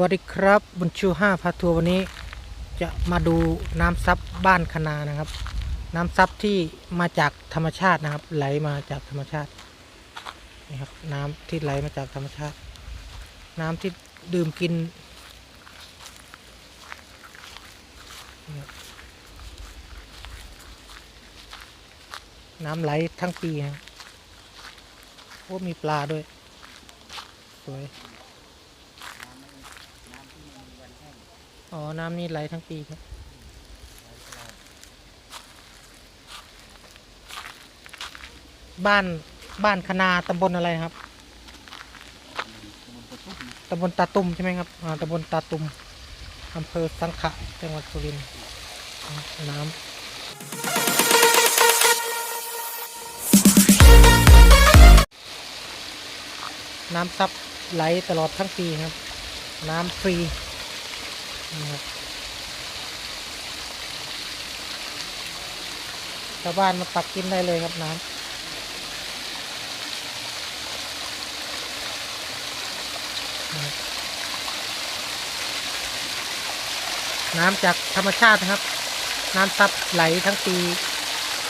วัสดีครับบุญชูห้าพาทัวร์วันนี้จะมาดูน้ำซับบ้านคณานะครับ น้ำซับที่มาจากธรรมชาตินะครับ ไหลมาจากธรรมชาตินี่ครับน้ำที่ไหลมาจากธรรมชาติ น้ำที่ดื่มกิน น้ำไหลทั้งปีนะครับโอ้มีปลาด้วยสวย อ๋อ น้ำนี่ไหลทั้งปีครับ บ้านบ้านคณาตำบลอะไรครับ ตำบลตาตุมใช่ไหมครับอ่าตำบลตาตุมอำเภอสังขะจังหวัดสุรินทร์น้ำน้ำซับไหลตลอดทั้งปีครับ น้ำฟรี นะครับชาวบ้านมาตักกินได้เลยครับน้ำน้ำจากธรรมชาตินะครับ น้ำซับไหลทั้งปี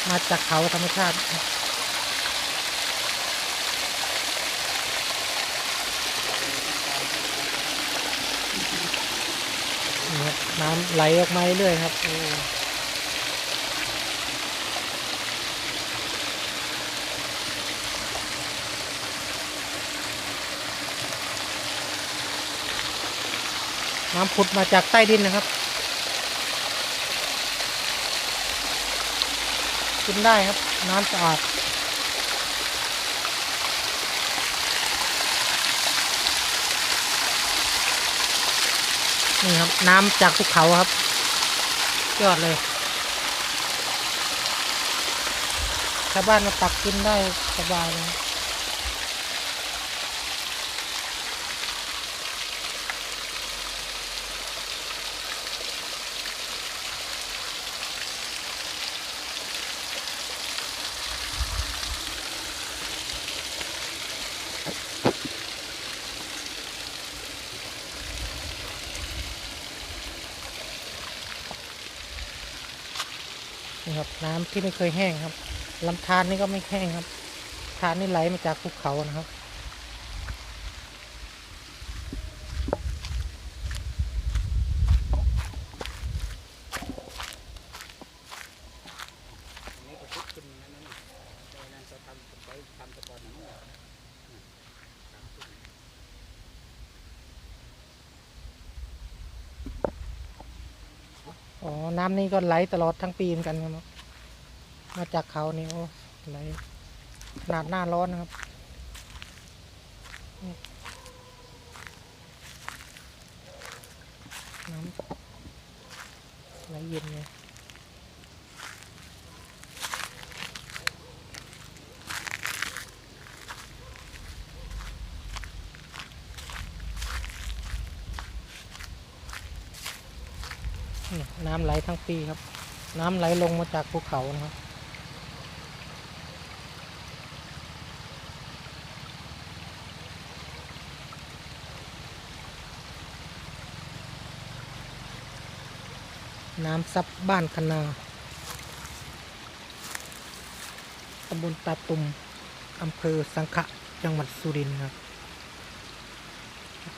มาจากเขาธรรมชาติ น้ำไหลออกมาเรื่อยครับน้ำผุดมาจากใต้ดินนะครับ กินได้ครับ น้ำสะอาด นี่ครับน้ำจากภูเขาครับ ยอดเลยชาวบ้านมาตักกินได้สบายเลย นี่ครับน้ำที่ไม่เคยแห้งครับลำธารนี่ก็ไม่แห้งครับธารนี่ไหลมาจากภูเขานะครับ นี่ก็ทุกขึ้นนั่นนั่นแต่นั่นจะทำไปทำตะกอนนั่นน่ะ อ๋อ น้ำนี่ก็ไหลตลอดทั้งปีเหมือนกันครับ มาจากเขานี่โอ้ไหลขนาดหน้าร้อนนะครับน้ำไหลเย็นเลย น้ำไหลทั้งปีครับ น้ำไหลลงมาจากภูเขานะครับน้ำซับบ้านคณาตำบลตาตุมอำเภอสังขะ จังหวัดสุรินทร์ครับ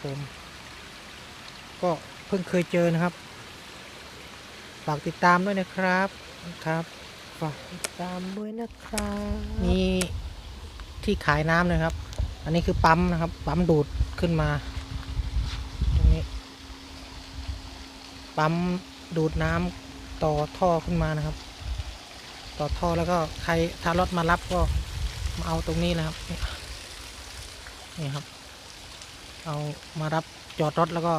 ผม ก็เพิ่งเคยเจอนะครับ ฝากติดตามด้วยนะครับครับ ฝากติดตามด้วยนะครับมีที่ขายน้ำเลยครับ อันนี้คือปั๊มนะครับ ปั๊มดูดขึ้นมา ตรงนี้ ปั๊มดูดน้ำต่อท่อขึ้นมานะครับ ต่อท่อแล้วก็ใครถ้ารถมารับก็มาเอาตรงนี้นะครับนี่นี่ครับ เอามารับจอดรถแล้วก็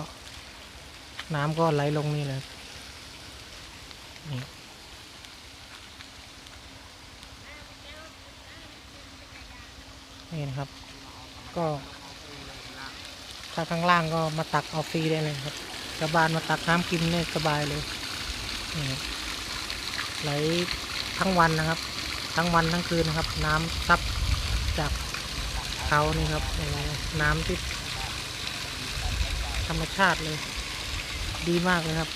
น้ำก็ไหลลงนี่เลย นี่นี่นะครับ ก็ ถ้าข้างล่างก็มาตักเอาฟรีได้เลยครับชาวบ้านมาตักน้ำกินได้สบายเลยนี่ไหลทั้งวันนะครับ ทั้งวันทั้งคืนนะครับ น้ำซับจากเขานี่ครับน้ำที่ธรรมชาติเลย ดีมากเลยครับ